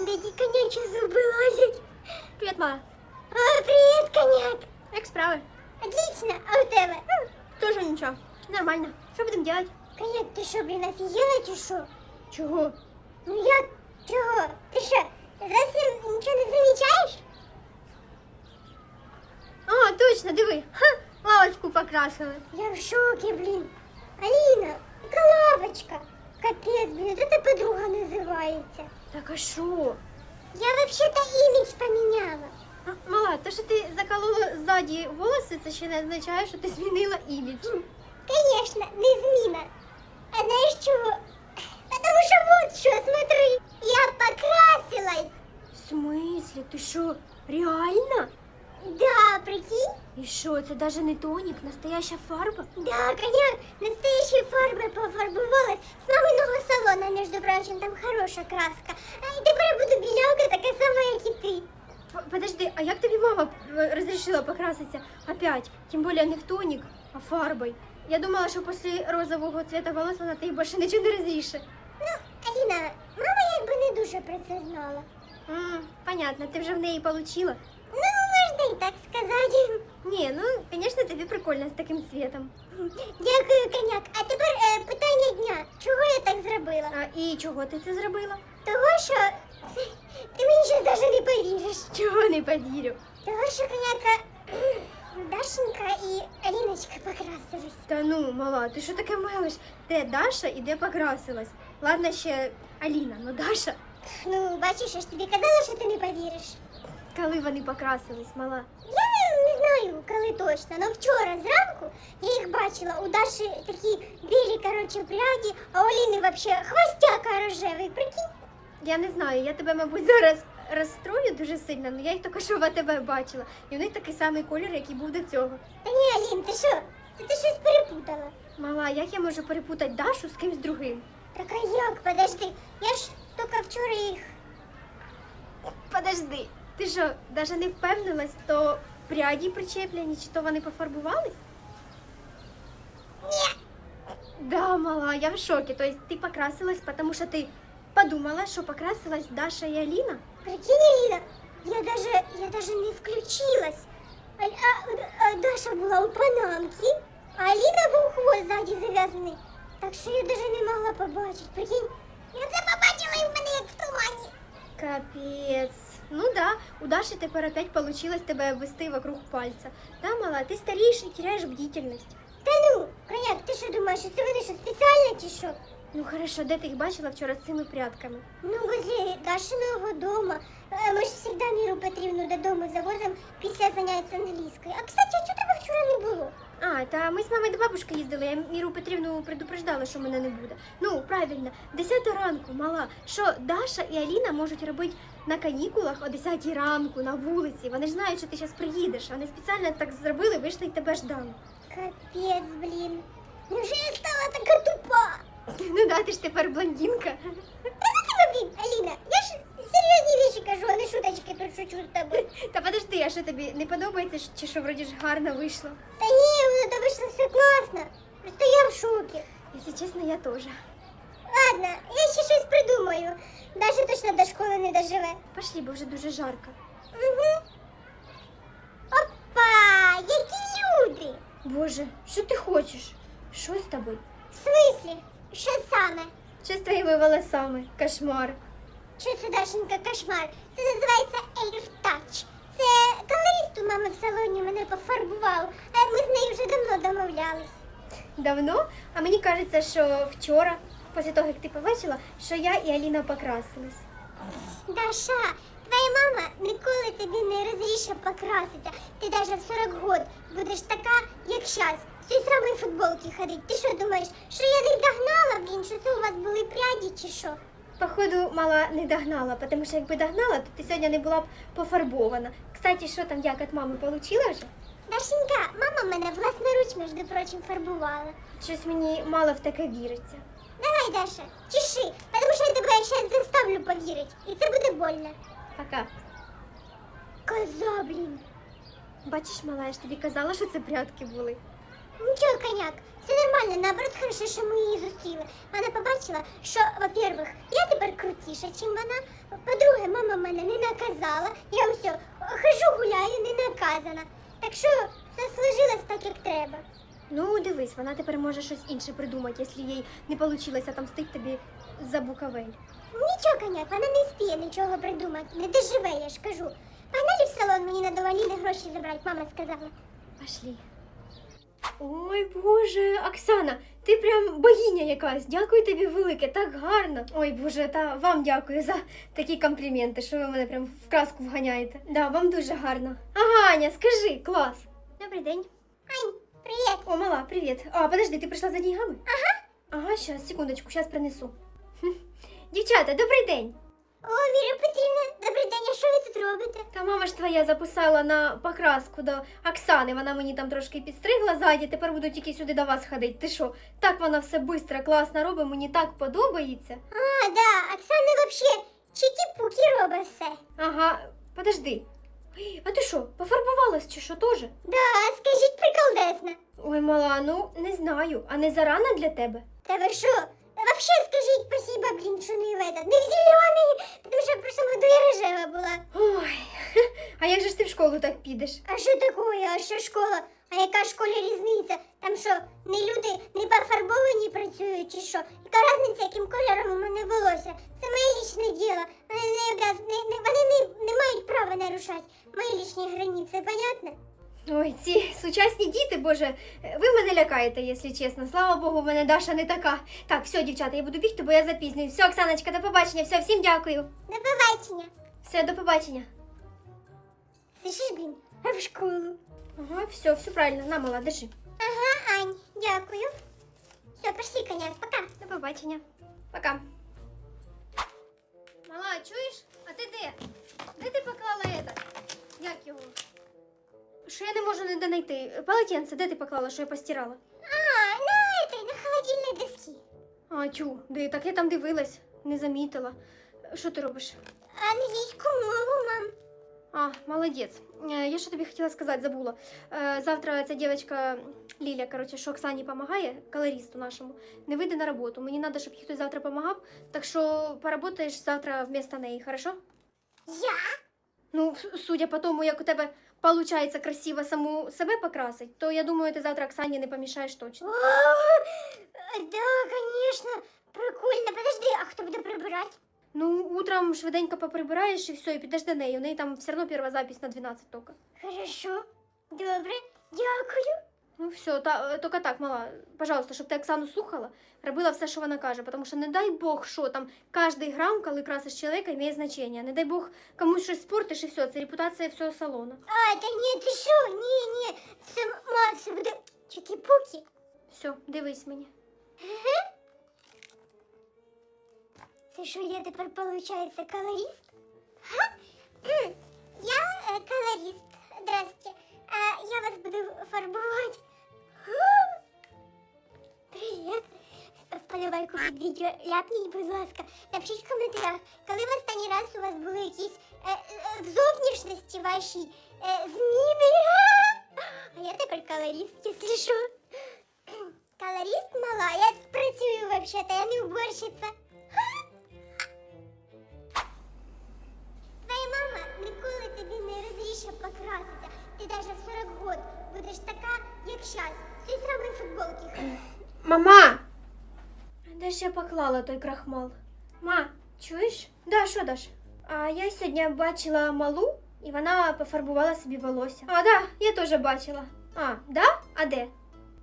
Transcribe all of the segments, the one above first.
Де ті конячі зуби лазять? Привіт, ма. О, привіт, коняк! Як справи? Отлично, а у тебе? Тоже нічого. Нормально. Що будемо робити? Коняк, ти що, блін, офігела чи що? Чого? Ну я чого? Ти що, зовсім нічого не замічаєш? А, точно, диви. Ха, лавочку покрасили. Я в шокі, блін. Аліна, яка лавочка. Капець, блін, це подруга називається. Так а що? Я взагалі-то імідж поміняла. А, Мала, то, що ти заколола ззаді волоси, це ще не означає, що ти змінила імідж. Конечно, не зміна. А знаєш чого? Потому що вот що, смотри, я покрасилась. В смислі? Ти що, реально? Да, прикинь? І що, це навіть не тонік, настояща фарба? Да, коняк, настоящей фарбой пофарбувалась з маминого салона, між прочим, там хороша краска. А і тепер буду білявка, така сама, як і ти. П- Подожди, а як тобі мама е, розрішила покраситися опять? Тим більше не в тонік, а фарбой. Я думала, що після розового цвета волос вона тобі більше нічого не розріше. Ну, Аліна, мама якби не дуже про це знала. М, понятно, ти вже в неї получила. Ну, можна і так сказати. Ні, ну, звісно, тобі прикольно з таким цвітом. Дякую, коняк. А тепер е, питання дня. Чого я так зробила? А і чого ти це зробила? Того, що ти мені ще навіть не повіриш. Чого не повірю? Того, що коняка Дашенька і Аліночка покрасились. Та ну, мала, ти що таке мелиш? Де Даша і де покрасилась? Ладно, ще Аліна, ну Даша, Ну, бачиш, я ж тобі казала, що ти не повіриш. Коли вони покрасились, мала. Я не знаю, коли точно, але вчора зранку я їх бачила. У Даші такі білі, коротше, пряді, а у Аліни взагалі хвостяка рожевий, прикинь. Я не знаю, я тебе, мабуть, зараз розстрою дуже сильно, але я їх тільки що в АТБ бачила. І в них такий самий колір, який був до цього. Та ні, Алін, ти що? Ти щось перепутала. Мала, як я можу перепутати Дашу з кимсь другим? Так а як? Подожди, я ж тільки вчора їх. Подожди, ти що, навіть не впевнилась, то пряді причеплені, чи то вони пофарбувались? Ні. Да, мала, я в шоке. То есть ты покрасилась, потому что ты подумала, что покрасилась Даша и Алина? Прикинь, Аліна, я даже, я даже не включилась. А, а, а Даша була у панамки, а Аліна був хвост ззаді зав'язаний. Так що я даже не могла побачити. Прикинь, я це побачила і в мене як в тумані. Капец. Ну да, у Даши тепер опять получилось тебе обвести вокруг пальца. Да, мала, ты стареешь и теряешь бдительность. Та ну, коняк, ти що думаєш, що це вони що спеціально чи що? Ну хорошо, де ти їх бачила вчора з цими прядками? Ну, возле Дашиного дома. Е, Ми ж завжди Міру Петрівну додому завозимо після занять з англійської. А кстати, а чого тебе вчора не було? А, та ми з мамою до бабушки їздили, я Міру Петрівну предупреждала, що мене не буде. Ну, правильно, 10 ранку, мала, що Даша і Аліна можуть робити на канікулах о 10 ранку на вулиці. Вони ж знають, що ти зараз приїдеш. Вони спеціально так зробили, вийшли і тебе ждали. Капець, блін. Невже я стала така тупа? Ну да, ти ж тепер блондинка. Та ну тебе, блін, Аліна, я ж серйозні речі кажу, а не шуточки тут шучу з тобою. Та подожди, а що тобі не подобається, чи що вроді ж гарно вийшло? Та ні, воно то вийшло все класно. Просто я в шокі. Якщо чесно, я теж. Ладно, я ще щось придумаю. Даша точно до школи не доживе. Пошли, бо вже дуже жарко. Угу. Опа, які люди! Боже, що ти хочеш? Що з тобою? В смислі? Що саме? Що з твоїми волосами? Кошмар. Що це Дашенька кошмар? Це називається Air Touch. Це колорист у мами в салоні мене пофарбував, а ми з нею вже давно домовлялись. Давно? А мені кажеться, що вчора, після того, як ти побачила, що я і Аліна покрасились. Даша, твоя мама ніколи тобі не розріше покраситься. Ти навіть в 40 год будеш така, як щас. В цій самій футболці ходить. Ти що думаєш, що я не догнала, блін, що це у вас були пряді чи що? Походу, мала не догнала, тому що якби догнала, то ти сьогодні не була б пофарбована. Кстати, що там як від мами получила вже? Дашенька, мама мене власноруч, між прочим, фарбувала. Щось мені мало в таке віриться. Давай, Даша, чеши, тому що я тебе зараз заставлю повірити. І це буде больно. Пока. Коза, блін. Бачиш, мала, я ж тобі казала, що це прятки були. Нічого, коняк, Це нормально, наоборот, хорошо, що ми її зустріли. Вона побачила, що, во-первых, я тепер крутіша, чим вона. По-друге, мама мене не наказала. Я все хожу, гуляю, не наказана. Так що все сложилось так, як треба. Ну, дивись, вона тепер може щось інше придумати, якщо їй не вийшло отомстити тобі за Буковель. Нічого, коняк, вона не спіє нічого придумати, не доживе, я ж кажу. Погнали в салон, мені надо у гроші забрати, мама сказала. Пошли. Ой, Боже, Оксана, ти прям богиня якась. Дякую тобі велике, так гарно. Ой, Боже, та вам дякую за такі компліменти, що ви мене прям в казку вганяєте. Да, вам дуже гарно. Ага, Аня, скажи, клас. Добрий день. Ань, привіт. О, мала, привіт. А, подожди, ти прийшла за деньгами? Ага. Ага, щас, секундочку, щас принесу. Хм. Дівчата, добрий день. О, Віра Петрівна, добрий день, а що ви тут робите? Та мама ж твоя записала на покраску до Оксани. Вона мені там трошки підстригла ззаді, тепер буду тільки сюди до вас ходити. Ти що? Так вона все швидко, класно робить, мені так подобається. А, да, Оксана вообще чики-пуки робить все. Ага, подожди. А ти що, пофарбувалась чи що теж? Да, скажіть приколдесно. Ой, мала, ну не знаю, а не зарано для тебе? Та ви що? Вообще скажіть спасибо, блін, що не в этот, не в зелений, тому що в прошлом году я рожева була. Ой, а як же ж ти в школу так підеш? А що такое? А що школа? А яка в школі різниця? Там що, не люди не пофарбовані працюють чи що? Яка різниця, яким кольором у мене волосся? Це моє лічне діло. Вони не, не, не, не, не нарушати мої лічні границі, понятно? Ой, ці сучасні діти, боже, ви мене лякаєте, якщо чесно. Слава Богу, в мене Даша не така. Так, все, дівчата, я буду бігти, бо я запізнююсь. Все, Оксаночка, до побачення, все, всім дякую. До побачення. Все, до побачення. Слышиш, блін, а в школу. Ага, все, все правильно. На, мала, держи. Ага, Ань, дякую. Все, пошли, коняк, пока. До побачення. Пока. Мала, чуєш? А ти де? Де ти поклала это? Як його? Що я не можу ніде знайти? Полотенце, де ти поклала, що я постирала? А, на этой, на холодильной доске. А, чу, де, так я там дивилась, не замітила. Що ти робиш? Англійську мову, мам. А, молодець. Е, Я що тобі хотіла сказати, забула. Е, Завтра ця дівчинка Ліля, коротше, що Оксані допомагає, колористу нашому, не вийде на роботу. Мені треба, щоб їй хтось завтра допомагав, так що поработаєш завтра вместо неї, хорошо? Я? Ну, судя по тому, як у тебе виходить красиво саму себе покрасить, то я думаю, ти завтра Оксані не помішаєш точно. О, да, конечно. Прикольно. Подожди, а хто буде прибирати? Ну, утром швиденько поприбираєш і все, і підеш до неї. У неї там все одно перша запись на 12 тільки. Хорошо. Добре. Дякую. Ну все, та, е, тільки так, мала, пожалуйста, щоб ти Оксану слухала, робила все, що вона каже, тому що не дай Бог, що там кожний грам, коли красиш чоловіка, має значення. Не дай Бог комусь щось спортиш і все, це репутація всього салону. А, та ні, ти що? Ні, ні. Це, ма, це буде чики-пуки. Все, дивись мені. Це що, я тепер, получается, колорист? Я е, колорист. Здрасте. Я вас буду фарбувати. Привіт. Вподобайку під відео ляпніть, будь ласка. Напишіть в коментарях, коли в останній раз у вас були якісь е, е, в зовнішності вашій е, зміни. А я тепер колорист, якщо що. Колорист мала, я працюю вообще-то, я не уборщиця. Твоя мама ніколи тобі не розріше покраситься. Ти даже в 40 год будеш така, як щас. Ти самої футболки. Мама! Де ж я поклала той крахмал? Ма, чуєш? Да, що Даш? А я сьогодні бачила малу, і вона пофарбувала собі волосся. А, да, я теж бачила. А, да? А де?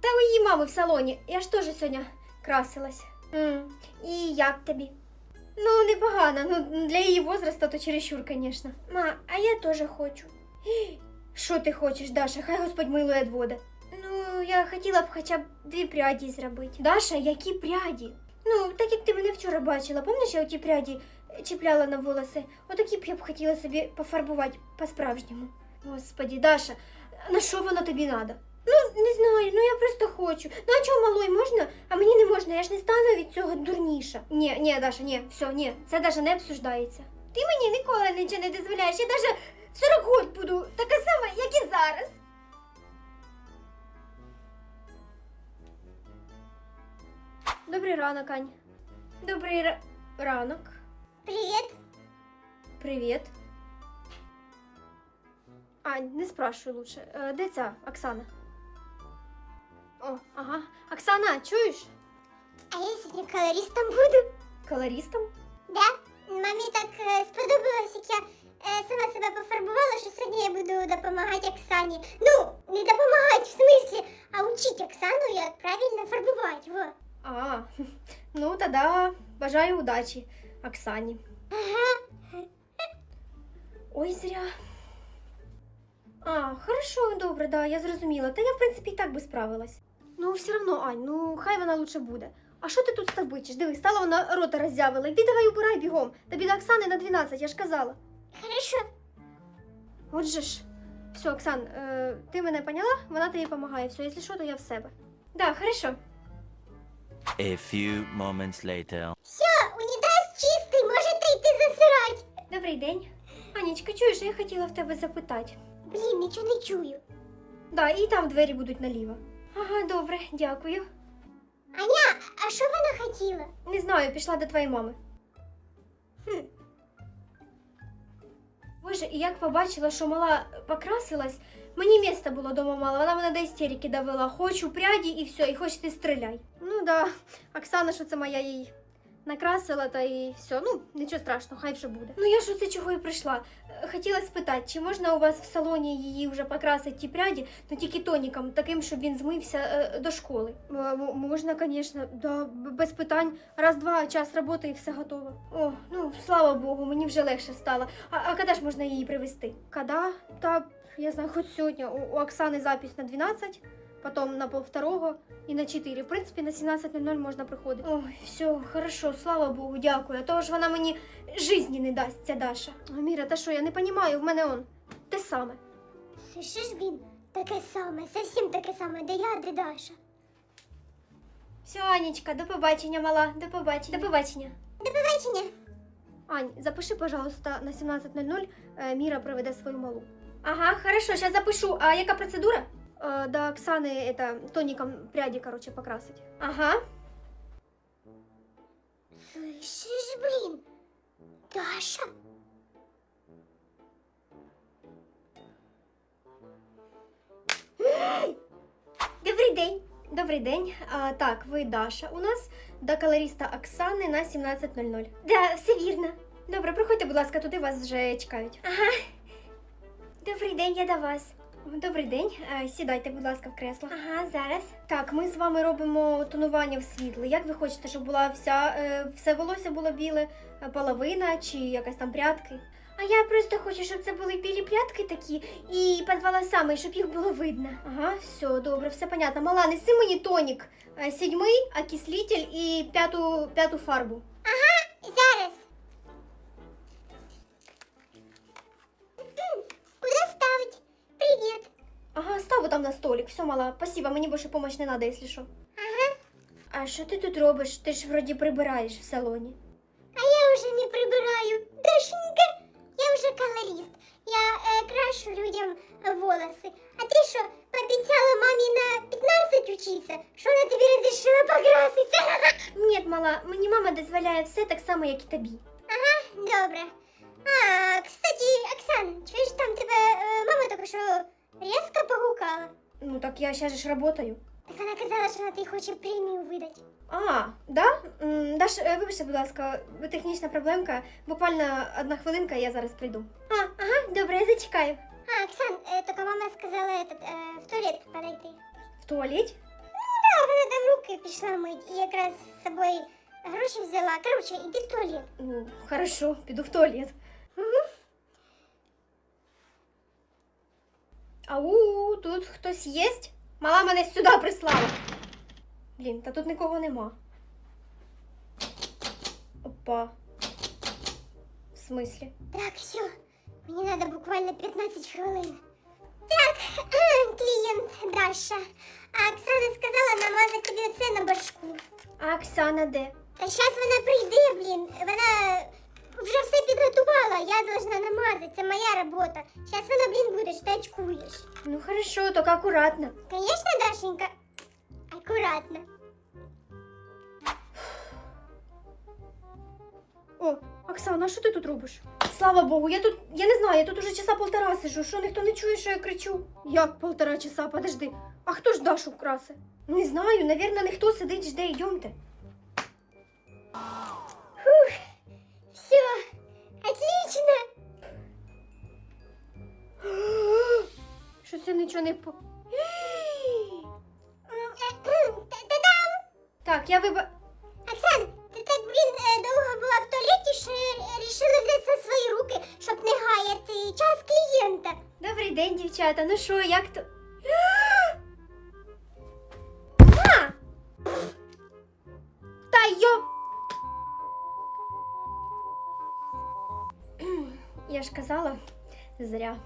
Та у її мами в салоні. Я ж теж сьогодні красилась. М, І як тобі? Ну, непогано. Ну, для її возраста то чересчур, звісно. Ма, а я теж хочу. Що ти хочеш, Даша? Хай Господь милує відвода. Ну, я хотіла б хоча б дві пряді зробити. Даша, які пряді? Ну, так як ти мене вчора бачила, пам'ятаєш, я оті пряді чіпляла на волоси? Отакі б я б хотіла собі пофарбувати по-справжньому. Господі, Даша, на що воно тобі треба? Ну, не знаю, ну я просто хочу. Ну а чого малой можна, а мені не можна, я ж не стану від цього дурніша. Ні, ні, Даша, ні, все, ні, це навіть не обсуждається. Ти мені ніколи нічого не дозволяєш, я навіть 40 років буду така сама, як і зараз. Добрий ранок, Ань. Добрий ра- ранок. Привіт. Привіт. Ань, не спрашуй лучше. Е, Де ця Оксана? О, ага. Оксана, чуєш? А я сьогодні колористом буду. Колористом? Да? Мамі так е, сподобалось, як я сама себе пофарбувала, що сьогодні я буду допомагати Оксані. Ну, не допомагати в смислі, а учити Оксану, як правильно фарбувати. Во. А, ну тоді бажаю удачі Оксані. Ага. Ой, зря. А, хорошо, добре, да, я зрозуміла. Та я, в принципі, і так би справилась. Ну, все одно, Ань, ну хай вона лучше буде. А що ти тут стовбичиш? Диви, стала вона рота роззявила. Йди давай убирай бігом. Тобі до Оксани на 12, я ж казала. Хорошо. Отже ж. Все, Оксан, е, ти мене поняла? Вона тобі допомагає. Все, якщо що, то я в себе. Да, хорошо. A few moments later. Все, унітаз чистий, можете йти засирати. Добрий день. Анічка, чуєш, я хотіла в тебе запитати. Блін, нічого не чую. Да, і там двері будуть наліво. Ага, добре, дякую. Аня, а що вона хотіла? Не знаю, пішла до твоєї мами. Хм. Боже, і як побачила, що мала покрасилась, мені міста було дома мало, вона мене до істерики довела. Хочу пряді і все, і хоч ти стріляй. Ну да, Оксана, що це моя їй накрасила, та і все. Ну, нічого страшного, хай вже буде. Ну я ж оце чого і прийшла. Е, Хотіла спитати, чи можна у вас в салоні її вже покрасити ті пряді, ну тільки тоніком, таким, щоб він змився е, до школи. М- можна, звісно, да, без питань. Раз-два, час роботи і все готово. О, ну слава Богу, мені вже легше стало. А, а коли ж можна її привезти? Кода? Та я знаю, хоч сьогодні. У, у Оксани запись на 12, потім на полвторого і на 4. В принципі, на 17.00 можна приходити. Ой, все, хорошо, слава Богу, дякую. А то ж вона мені житті не дасть, ця Даша. О, Міра, та що, я не розумію, в мене он те саме. Слышиш, блін, таке саме, зовсім таке саме, де я, де Даша. Все, Анечка, до побачення, мала, до побачення. До побачення. До побачення. Ань, запиши, пожалуйста, на 17.00 э, Мира проведе свою малу. Ага, хорошо, сейчас запишу. А яка процедура? Э, до Оксаны это тоником пряди, короче, покрасить. Ага. Слышиш, блін, Даша? Добрий день. Добрий день. А, так, ви Даша. У нас до колориста Оксани на 17.00. Да, все вірно. Добре, приходьте, будь ласка, туди вас вже чекають. Ага. Добрий день, я до вас. Добрий день. Е, Сідайте, будь ласка, в кресло. Ага, зараз. Так, ми з вами робимо тонування в світло. Як ви хочете, щоб була вся е, все волосся було біле, е, половина чи якась там прядки? А я просто хочу, щоб це були білі прядки такі і під волосами, щоб їх було видно. Ага, все, добре, все понятно. Мала, неси мені тонік. Сідьмий, окислитель і п'яту, п'яту фарбу. Зараз. Там на столик. Все, мала, спасибо, мені більше помощь не надо, якщо що. Ага. А що ти тут робиш? Ти ж вроді прибираєш в салоні. А я вже не прибираю. Дашенька, я вже колорист. Я е, крашу людям волоси. А ти що, пообіцяла мамі на 15 учиться? Що вона тобі розрішила покраситися? Ні, мала, мені мама дозволяє все так само, як і тобі. Ага, Добре. А, кстати, Оксан, чуєш, там тебе е, мама тільки що різко погукала. Ну так я ще ж работаю. Так вона казала, що вона тобі хоче премію видати. А, да? М, Даш, е, вибачте, будь ласка, технічна проблемка. Буквально одна хвилинка, я зараз прийду. А, ага, добре, я зачекаю. А, Оксан, е, тільки мама сказала этот, е, в туалет подойти. В туалеті? Да, вона там руки пішла мить і якраз з собою гроші взяла. Короче, іди в туалет. Ну, хорошо, піду в туалет. Ау, тут хтось єсть? Мала мене сюди прислала. Блін, та тут нікого нема. Опа. В смислі? Так, все. Мені треба буквально 15 хвилин. Так, клієнт Даша. А Оксана сказала намазати тобі оце на башку. А Оксана де? Та зараз вона прийде, блін. Вона вже все підготувала, я должна намазать, це моя робота. Зараз вона, блін, будеш, ти очкуєш. Ну хорошо, только аккуратно. Конечно, Дашенька, аккуратно. О, Оксана, а що ти тут робиш? Слава Богу, я тут, я не знаю, я тут уже часа полтора сижу, що ніхто не чує, що я кричу. Як полтора часа, подожди. А хто ж Дашу вкрасе? Не знаю, навірно, ніхто сидить, жде, йдемте. Нічого не по. Та-дам! Так, я виба. Оксан, ти так, блін, е, довго була в туалеті, що рішила взяти на свої руки, щоб не гаяти час клієнта. Добрий день, дівчата. Ну що, як то. А! Та йо. Я ж казала, зря.